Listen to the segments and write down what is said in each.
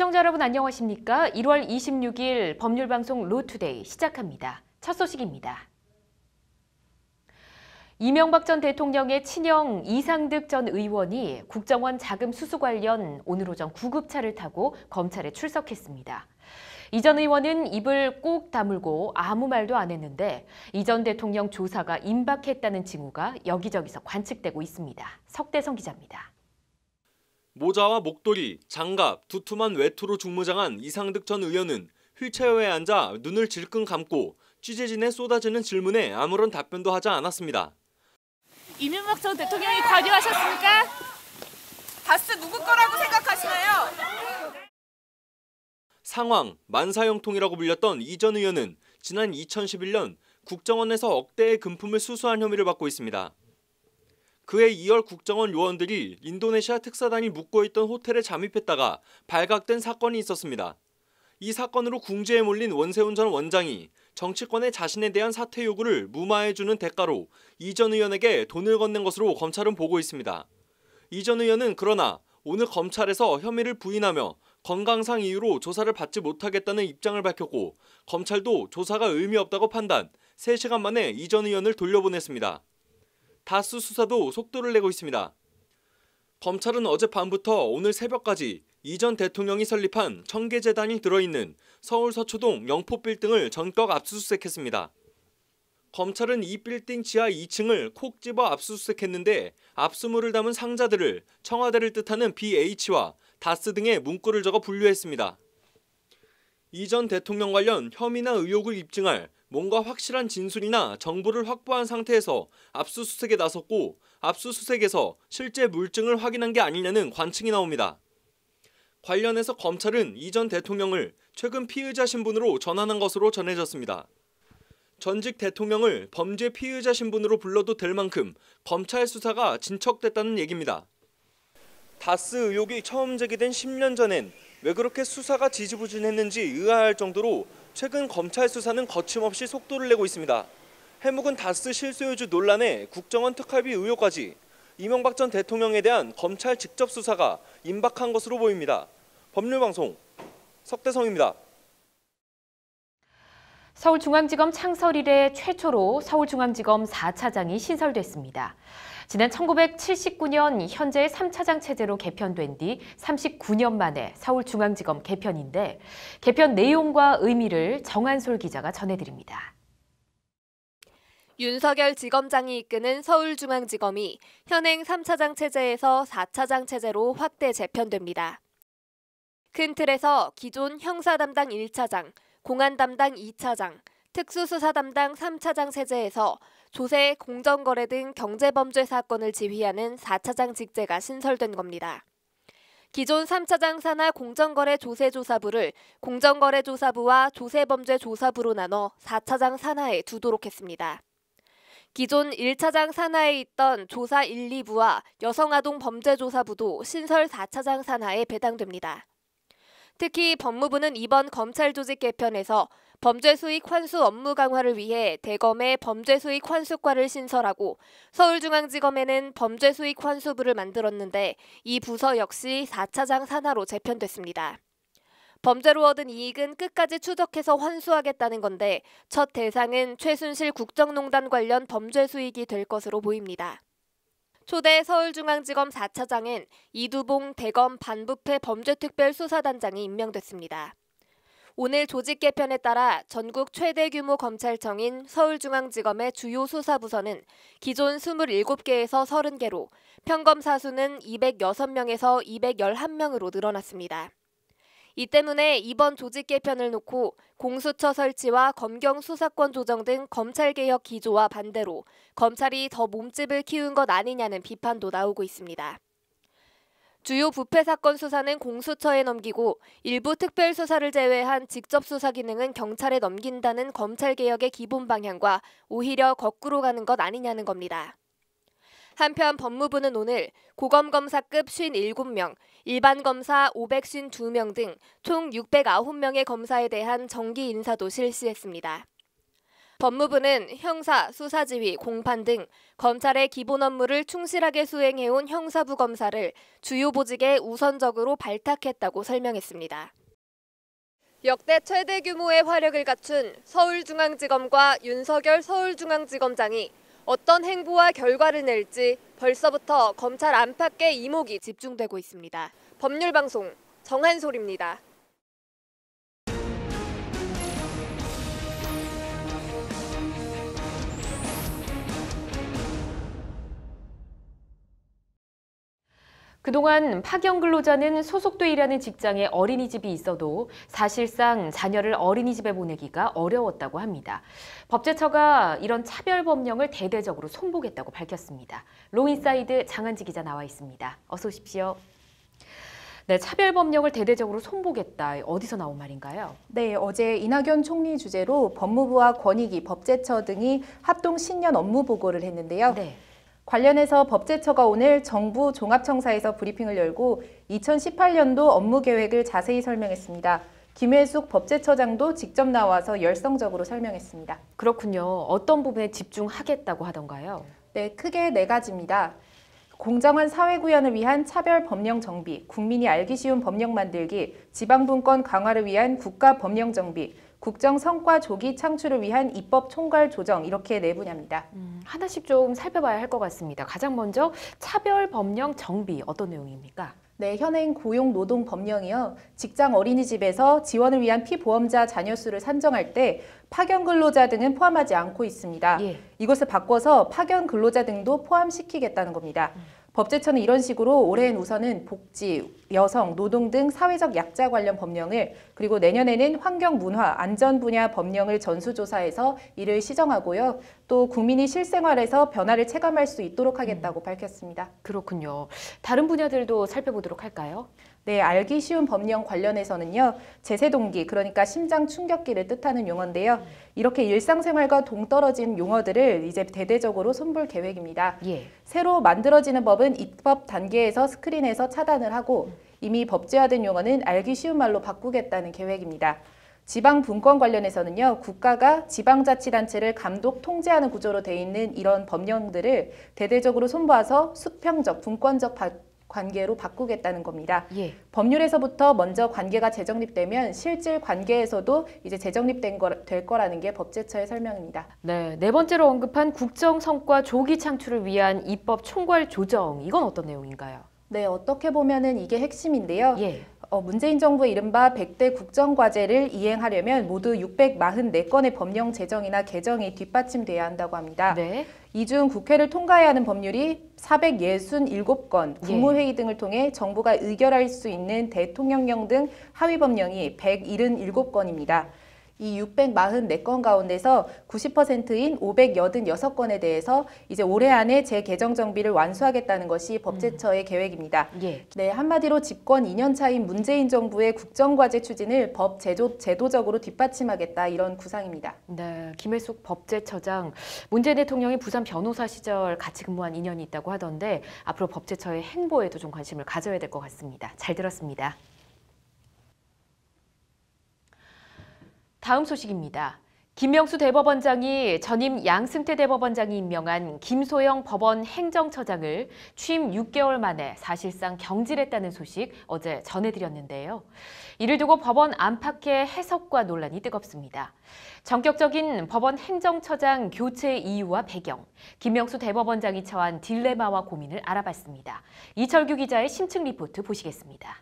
시청자 여러분 안녕하십니까? 1월 26일 법률방송 로투데이 시작합니다. 첫 소식입니다. 이명박 전 대통령의 친형 이상득 전 의원이 국정원 자금 수수 관련 오늘 오전 구급차를 타고 검찰에 출석했습니다. 이 전 의원은 입을 꼭 다물고 아무 말도 안 했는데 이 전 대통령 조사가 임박했다는 징후가 여기저기서 관측되고 있습니다. 석대성 기자입니다. 모자와 목도리, 장갑, 두툼한 외투로 중무장한 이상득 전 의원은 휠체어에 앉아 눈을 질끈 감고 취재진의 쏟아지는 질문에 아무런 답변도 하지 않았습니다. 이명박 전 대통령이 관여하셨습니까? 다스 누구 거라고 생각하시나요? 상황, 만사형통이라고 불렸던 이 전 의원은 지난 2011년 국정원에서 억대의 금품을 수수한 혐의를 받고 있습니다. 그해 2월 국정원 요원들이 인도네시아 특사단이 묵고 있던 호텔에 잠입했다가 발각된 사건이 있었습니다. 이 사건으로 궁지에 몰린 원세훈 전 원장이 정치권에 자신에 대한 사퇴 요구를 무마해주는 대가로 이 전 의원에게 돈을 건넨 것으로 검찰은 보고 있습니다. 이 전 의원은 그러나 오늘 검찰에서 혐의를 부인하며 건강상 이유로 조사를 받지 못하겠다는 입장을 밝혔고 검찰도 조사가 의미 없다고 판단, 3시간 만에 이 전 의원을 돌려보냈습니다. 다수 수사도 속도를 내고 있습니다. 검찰은 어젯밤부터 오늘 새벽까지 이전 대통령이 설립한 청계재단이 들어있는 서울 서초동 영포 빌딩을 전격 압수수색했습니다. 검찰은 이 빌딩 지하 2층을 콕 집어 압수수색했는데 압수물을 담은 상자들을 청와대를 뜻하는 BH와 다스 등의 문구를 적어 분류했습니다. 이전 대통령 관련 혐의나 의혹을 입증할 뭔가 확실한 진술이나 정보를 확보한 상태에서 압수수색에 나섰고 압수수색에서 실제 물증을 확인한 게 아니냐는 관측이 나옵니다. 관련해서 검찰은 이전 대통령을 최근 피의자 신분으로 전환한 것으로 전해졌습니다. 전직 대통령을 범죄 피의자 신분으로 불러도 될 만큼 검찰 수사가 진척됐다는 얘기입니다. 다스 의혹이 처음 제기된 10년 전엔 왜 그렇게 수사가 지지부진했는지 의아할 정도로 최근 검찰 수사는 거침없이 속도를 내고 있습니다. 해묵은 다스 실소유주 논란에 국정원 특활비 의혹까지 이명박 전 대통령에 대한 검찰 직접 수사가 임박한 것으로 보입니다. 법률방송 석대성입니다. 서울중앙지검 창설 이래 최초로 서울중앙지검 4차장이 신설됐습니다. 지난 1979년 현재 3차장 체제로 개편된 뒤 39년 만에 서울중앙지검 개편인데 개편 내용과 의미를 정한솔 기자가 전해드립니다. 윤석열 지검장이 이끄는 서울중앙지검이 현행 3차장 체제에서 4차장 체제로 확대 재편됩니다. 큰 틀에서 기존 형사 담당 1차장, 공안 담당 2차장, 특수수사 담당 3차장 체제에서 조세, 공정거래 등 경제범죄 사건을 지휘하는 4차장 직제가 신설된 겁니다. 기존 3차장 산하 공정거래 조세조사부를 공정거래조사부와 조세범죄조사부로 나눠 4차장 산하에 두도록 했습니다. 기존 1차장 산하에 있던 조사 1, 2부와 여성아동범죄조사부도 신설 4차장 산하에 배당됩니다. 특히 법무부는 이번 검찰 조직 개편에서 범죄 수익 환수 업무 강화를 위해 대검의 범죄 수익 환수과를 신설하고 서울중앙지검에는 범죄 수익 환수부를 만들었는데 이 부서 역시 4차장 산하로 재편됐습니다. 범죄로 얻은 이익은 끝까지 추적해서 환수하겠다는 건데 첫 대상은 최순실 국정농단 관련 범죄 수익이 될 것으로 보입니다. 초대 서울중앙지검 4차장은 이두봉 대검 반부패 범죄특별수사단장이 임명됐습니다. 오늘 조직 개편에 따라 전국 최대 규모 검찰청인 서울중앙지검의 주요 수사부서는 기존 27개에서 30개로 평검 사 수는 206명에서 211명으로 늘어났습니다. 이 때문에 이번 조직 개편을 놓고 공수처 설치와 검경 수사권 조정 등 검찰개혁 기조와 반대로 검찰이 더 몸집을 키운 것 아니냐는 비판도 나오고 있습니다. 주요 부패 사건 수사는 공수처에 넘기고 일부 특별 수사를 제외한 직접 수사 기능은 경찰에 넘긴다는 검찰 개혁의 기본 방향과 오히려 거꾸로 가는 것 아니냐는 겁니다. 한편 법무부는 오늘 고검검사급 57명, 일반검사 552명 등 총 609명의 검사에 대한 정기 인사도 실시했습니다. 법무부는 형사, 수사지휘, 공판 등 검찰의 기본 업무를 충실하게 수행해온 형사부 검사를 주요 보직에 우선적으로 발탁했다고 설명했습니다. 역대 최대 규모의 화력을 갖춘 서울중앙지검과 윤석열 서울중앙지검장이 어떤 행보와 결과를 낼지 벌써부터 검찰 안팎의 이목이 집중되고 있습니다. 법률방송 정한솔입니다. 그동안 파견 근로자는 소속돼 일하는 직장에 어린이집이 있어도 사실상 자녀를 어린이집에 보내기가 어려웠다고 합니다. 법제처가 이런 차별 법령을 대대적으로 손보겠다고 밝혔습니다. 로인사이드 장한지 기자 나와 있습니다. 어서 오십시오. 네, 차별 법령을 대대적으로 손보겠다. 어디서 나온 말인가요? 네, 어제 이낙연 총리 주재로 법무부와 권익위, 법제처 등이 합동 신년 업무 보고를 했는데요. 네. 관련해서 법제처가 오늘 정부 종합청사에서 브리핑을 열고 2018년도 업무 계획을 자세히 설명했습니다. 김혜숙 법제처장도 직접 나와서 열성적으로 설명했습니다. 그렇군요. 어떤 부분에 집중하겠다고 하던가요? 네, 크게 네 가지입니다. 공정한 사회 구현을 위한 차별 법령 정비, 국민이 알기 쉬운 법령 만들기, 지방 분권 강화를 위한 국가 법령 정비, 국정 성과 조기 창출을 위한 입법 총괄 조정 이렇게 네 분야입니다. 음, 하나씩 좀 살펴봐야 할 것 같습니다. 가장 먼저 차별 법령 정비 어떤 내용입니까? 네, 현행 고용 노동 법령이요. 직장 어린이집에서 지원을 위한 피보험자 자녀 수를 산정할 때 파견 근로자 등은 포함하지 않고 있습니다. 예. 이것을 바꿔서 파견 근로자 등도 포함시키겠다는 겁니다. 법제처는 이런 식으로 올해는 우선은 복지, 여성, 노동 등 사회적 약자 관련 법령을 그리고 내년에는 환경, 문화, 안전 분야 법령을 전수조사해서 이를 시정하고요. 또 국민이 실생활에서 변화를 체감할 수 있도록 하겠다고 밝혔습니다. 그렇군요. 다른 분야들도 살펴보도록 할까요? 네, 알기 쉬운 법령 관련해서는요, 제세동기, 그러니까 심장 충격기를 뜻하는 용어인데요. 이렇게 일상생활과 동떨어진 용어들을 이제 대대적으로 손볼 계획입니다. 예. 새로 만들어지는 법은 입법 단계에서 스크린에서 차단을 하고 이미 법제화된 용어는 알기 쉬운 말로 바꾸겠다는 계획입니다. 지방 분권 관련해서는요, 국가가 지방자치단체를 감독 통제하는 구조로 돼 있는 이런 법령들을 대대적으로 손봐서 수평적, 분권적 바- 관계로 바꾸겠다는 겁니다. 예. 법률에서부터 먼저 관계가 재정립되면 실질 관계에서도 이제 재정립된 거, 될 거라는 게 법제처의 설명입니다. 네, 네 번째로 언급한 국정 성과 조기 창출을 위한 입법 총괄 조정 이건 어떤 내용인가요? 네, 어떻게 보면은 이게 핵심인데요. 예. 어, 문재인 정부의 이른바 100대 국정과제를 이행하려면 모두 644건의 법령 제정이나 개정이 뒷받침돼야 한다고 합니다. 네. 이중 국회를 통과해야 하는 법률이 467건, 국무회의 등을 통해 정부가 의결할 수 있는 대통령령 등 하위 법령이 177건입니다. 이 644건 가운데서 90%인 586건에 대해서 이제 올해 안에 재개정 정비를 완수하겠다는 것이 법제처의 계획입니다. 예. 네, 한마디로 집권 2년 차인 문재인 정부의 국정과제 추진을 법 제도, 제도적으로 뒷받침하겠다 이런 구상입니다. 네, 김혜숙 법제처장 문재인 대통령이 부산 변호사 시절 같이 근무한 인연이 있다고 하던데 앞으로 법제처의 행보에도 좀 관심을 가져야 될 것 같습니다. 잘 들었습니다. 다음 소식입니다. 김명수 대법원장이 전임 양승태 대법원장이 임명한 김소영 법원 행정처장을 취임 6개월 만에 사실상 경질했다는 소식 어제 전해드렸는데요. 이를 두고 법원 안팎의 해석과 논란이 뜨겁습니다. 전격적인 법원 행정처장 교체 이유와 배경, 김명수 대법원장이 처한 딜레마와 고민을 알아봤습니다. 이철규 기자의 심층 리포트 보시겠습니다.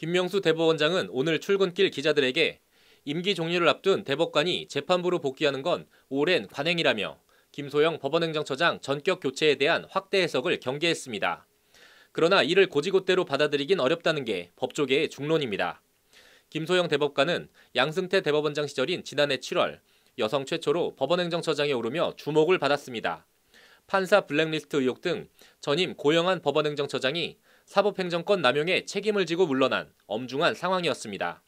김명수 대법원장은 오늘 출근길 기자들에게 임기 종료를 앞둔 대법관이 재판부로 복귀하는 건 오랜 관행이라며 김소영 법원행정처장 전격 교체에 대한 확대 해석을 경계했습니다. 그러나 이를 고지고대로 받아들이긴 어렵다는 게 법조계의 중론입니다. 김소영 대법관은 양승태 대법원장 시절인 지난해 7월 여성 최초로 법원행정처장에 오르며 주목을 받았습니다. 판사 블랙리스트 의혹 등 전임 고영한 법원행정처장이 사법행정권 남용에 책임을 지고 물러난 엄중한 상황이었습니다.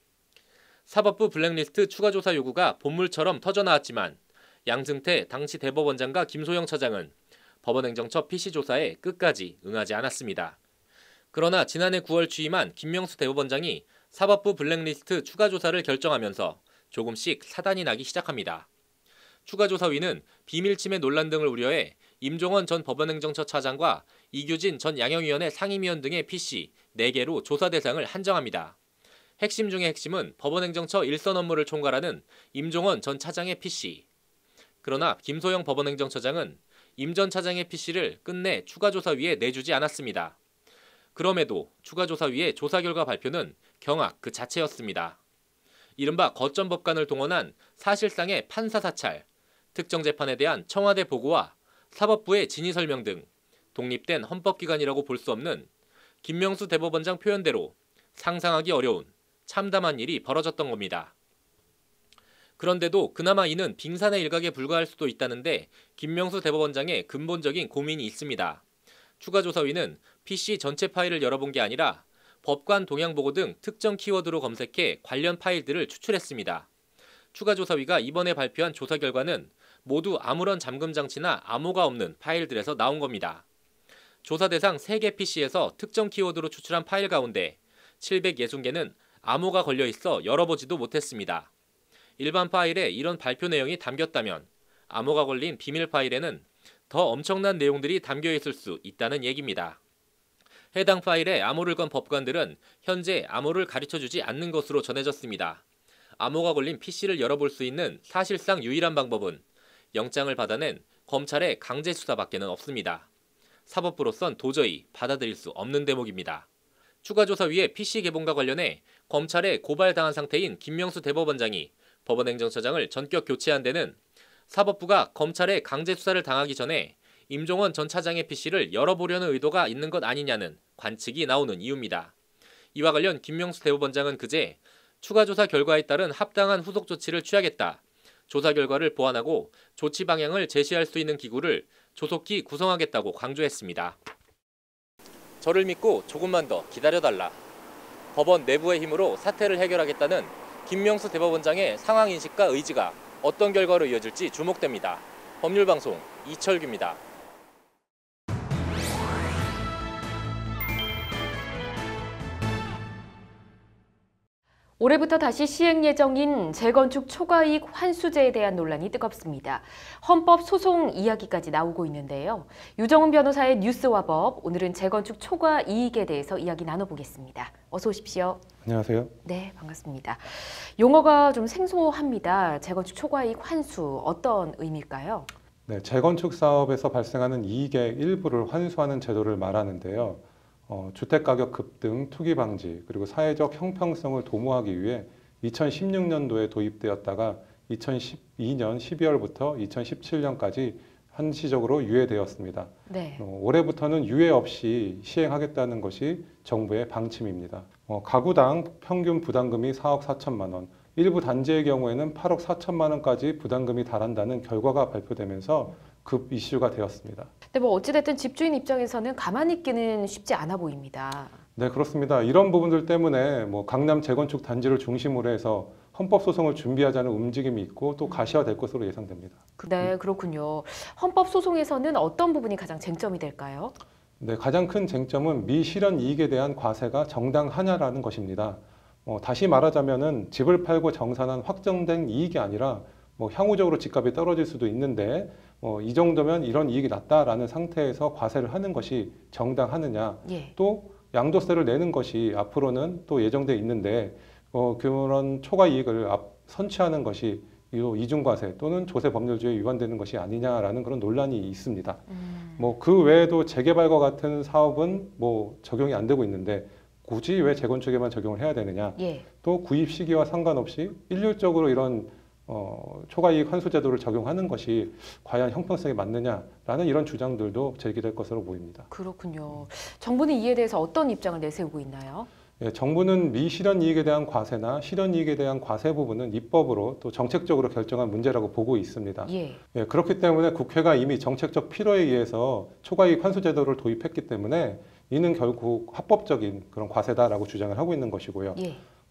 사법부 블랙리스트 추가 조사 요구가 본물처럼 터져나왔지만 양승태 당시 대법원장과 김소영 처장은 법원행정처 PC 조사에 끝까지 응하지 않았습니다. 그러나 지난해 9월 취임한 김명수 대법원장이 사법부 블랙리스트 추가 조사를 결정하면서 조금씩 사단이 나기 시작합니다. 추가조사위는 비밀침해 논란 등을 우려해 임종원 전 법원행정처 차장과 이규진 전 양형위원회 상임위원 등의 PC 4개로 조사 대상을 한정합니다. 핵심 중의 핵심은 법원행정처 일선 업무를 총괄하는 임종원 전 차장의 PC. 그러나 김소영 법원행정처장은 임 전 차장의 PC를 끝내 추가조사위에 내주지 않았습니다. 그럼에도 추가조사위의 조사 결과 발표는 경악 그 자체였습니다. 이른바 거점 법관을 동원한 사실상의 판사 사찰, 특정 재판에 대한 청와대 보고와 사법부의 진위 설명 등 독립된 헌법기관이라고 볼 수 없는 김명수 대법원장 표현대로 상상하기 어려운 참담한 일이 벌어졌던 겁니다. 그런데도 그나마 이는 빙산의 일각에 불과할 수도 있다는데 김명수 대법원장의 근본적인 고민이 있습니다. 추가 조사위는 PC 전체 파일을 열어본 게 아니라 법관 동향 보고 등 특정 키워드로 검색해 관련 파일들을 추출했습니다. 추가 조사위가 이번에 발표한 조사 결과는 모두 아무런 잠금 장치나 암호가 없는 파일들에서 나온 겁니다. 조사 대상 3개 PC에서 특정 키워드로 추출한 파일 가운데 760개는 암호가 걸려 있어 열어보지도 못했습니다. 일반 파일에 이런 발표 내용이 담겼다면 암호가 걸린 비밀 파일에는 더 엄청난 내용들이 담겨 있을 수 있다는 얘기입니다. 해당 파일에 암호를 건 법관들은 현재 암호를 가르쳐 주지 않는 것으로 전해졌습니다. 암호가 걸린 PC를 열어볼 수 있는 사실상 유일한 방법은 영장을 받아낸 검찰의 강제 수사밖에는 없습니다. 사법부로선 도저히 받아들일 수 없는 대목입니다. 추가 조사위의 PC 개봉과 관련해 검찰에 고발당한 상태인 김명수 대법원장이 법원행정처장을 전격 교체한 데는 사법부가 검찰의 강제 수사를 당하기 전에 임종원 전 차장의 PC를 열어보려는 의도가 있는 것 아니냐는 관측이 나오는 이유입니다. 이와 관련 김명수 대법원장은 그제 추가 조사 결과에 따른 합당한 후속 조치를 취하겠다. 조사 결과를 보완하고 조치 방향을 제시할 수 있는 기구를 조속히 구성하겠다고 강조했습니다. 저를 믿고 조금만 더 기다려달라. 법원 내부의 힘으로 사태를 해결하겠다는 김명수 대법원장의 상황 인식과 의지가 어떤 결과로 이어질지 주목됩니다. 법률방송 이철규입니다. 올해부터 다시 시행 예정인 재건축 초과이익 환수제에 대한 논란이 뜨겁습니다. 헌법 소송 이야기까지 나오고 있는데요. 유정은 변호사의 뉴스와 법, 오늘은 재건축 초과이익에 대해서 이야기 나눠보겠습니다. 어서 오십시오. 안녕하세요. 네, 반갑습니다. 용어가 좀 생소합니다. 재건축 초과이익 환수 어떤 의미일까요? 네, 재건축 사업에서 발생하는 이익의 일부를 환수하는 제도를 말하는데요. 어, 주택가격 급등, 투기 방지, 그리고 사회적 형평성을 도모하기 위해 2016년도에 도입되었다가 2012년 12월부터 2017년까지 한시적으로 유예되었습니다. 네. 어, 올해부터는 유예 없이 시행하겠다는 것이 정부의 방침입니다. 어, 가구당 평균 부담금이 4억 4천만 원, 일부 단지의 경우에는 8억 4천만 원까지 부담금이 달한다는 결과가 발표되면서 급 이슈가 되었습니다. 근데 뭐 어찌됐든 집주인 입장에서는 가만히 있기는 쉽지 않아 보입니다. 네, 그렇습니다. 이런 부분들 때문에 뭐 강남 재건축 단지를 중심으로 해서 헌법 소송을 준비하자는 움직임이 있고 또 가시화될 것으로 예상됩니다. 네, 그렇군요. 헌법 소송에서는 어떤 부분이 가장 쟁점이 될까요? 네, 가장 큰 쟁점은 미실현 이익에 대한 과세가 정당하냐라는 것입니다. 어, 다시 말하자면은 집을 팔고 정산한 확정된 이익이 아니라 뭐 향후적으로 집값이 떨어질 수도 있는데 어, 이 정도면 이런 이익이 났다라는 상태에서 과세를 하는 것이 정당하느냐 예. 또 양도세를 내는 것이 앞으로는 또 예정돼 있는데 어, 그런 초과 이익을 앞, 선취하는 것이 이 이중과세 또는 조세 법률주의에 위반되는 것이 아니냐라는 그런 논란이 있습니다. 음, 뭐그 외에도 재개발과 같은 사업은 뭐 적용이 안 되고 있는데 굳이 왜 재건축에만 적용을 해야 되느냐? 예. 또 구입 시기와 상관없이 일률적으로 이런 어, 초과이익 환수 제도를 적용하는 것이 과연 형평성에 맞느냐라는 이런 주장들도 제기될 것으로 보입니다. 그렇군요. 정부는 이에 대해서 어떤 입장을 내세우고 있나요? 예, 정부는 미실현 이익에 대한 과세나 실현 이익에 대한 과세 부분은 입법으로 또 정책적으로 결정한 문제라고 보고 있습니다. 예. 예, 그렇기 때문에 국회가 이미 정책적 필요에 의해서 초과이익 환수 제도를 도입했기 때문에 이는 결국 합법적인 그런 과세다라고 주장을 하고 있는 것이고요.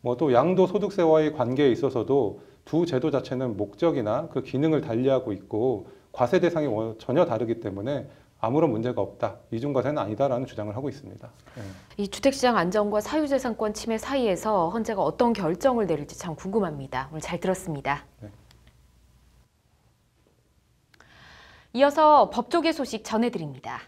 예. 뭐또 양도 소득세와의 관계에 있어서도 두 제도 자체는 목적이나 그 기능을 달리하고 있고 과세 대상이 워- 전혀 다르기 때문에 아무런 문제가 없다. 이중과세는 아니다라는 주장을 하고 있습니다. 예. 이 주택시장 안정과 사유재산권 침해 사이에서 헌재가 어떤 결정을 내릴지 참 궁금합니다. 오늘 잘 들었습니다. 네. 이어서 법조계 소식 전해드립니다.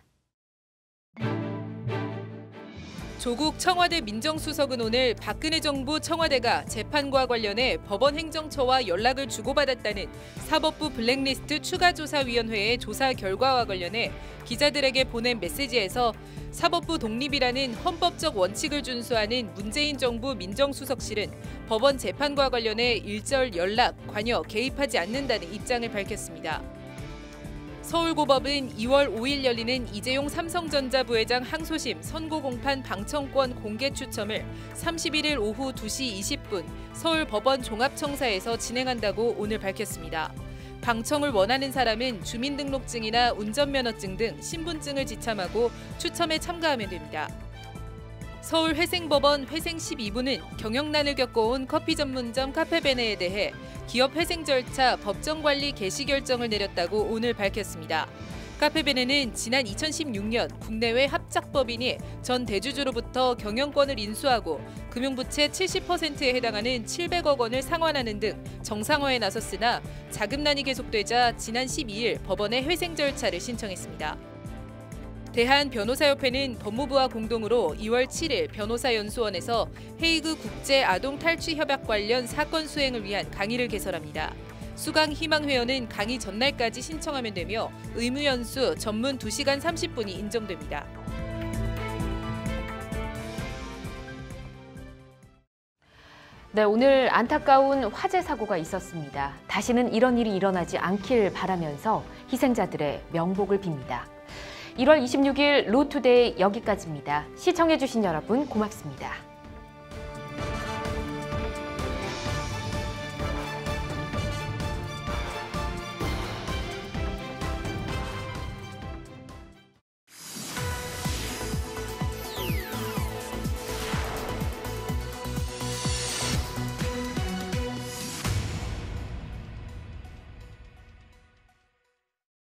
조국 청와대 민정수석은 오늘 박근혜 정부 청와대가 재판과 관련해 법원 행정처와 연락을 주고받았다는 사법부 블랙리스트 추가조사위원회의 조사 결과와 관련해 기자들에게 보낸 메시지에서 사법부 독립이라는 헌법적 원칙을 준수하는 문재인 정부 민정수석실은 법원 재판과 관련해 일절 연락, 관여, 개입하지 않는다는 입장을 밝혔습니다. 서울고법은 2월 5일 열리는 이재용 삼성전자 부회장 항소심 선고 공판 방청권 공개 추첨을 31일 오후 2시 20분 서울법원 종합청사에서 진행한다고 오늘 밝혔습니다. 방청을 원하는 사람은 주민등록증이나 운전면허증 등 신분증을 지참하고 추첨에 참가하면 됩니다. 서울 회생법원 회생 12부는 경영난을 겪어온 커피 전문점 카페베네에 대해 기업 회생 절차 법정 관리 개시 결정을 내렸다고 오늘 밝혔습니다. 카페베네는 지난 2016년 국내외 합작법인이 전 대주주로부터 경영권을 인수하고 금융부채 70%에 해당하는 700억 원을 상환하는 등 정상화에 나섰으나 자금난이 계속되자 지난 12일 법원에 회생 절차를 신청했습니다. 대한변호사협회는 법무부와 공동으로 2월 7일 변호사연수원에서 헤이그 국제 아동 탈취 협약 관련 사건 수행을 위한 강의를 개설합니다. 수강 희망 회원은 강의 전날까지 신청하면 되며 의무 연수 전문 2시간 30분이 인정됩니다. 네, 오늘 안타까운 화재 사고가 있었습니다. 다시는 이런 일이 일어나지 않길 바라면서 희생자들의 명복을 빕니다. 1월 26일 로투데이 여기까지입니다. 시청해주신 여러분 고맙습니다.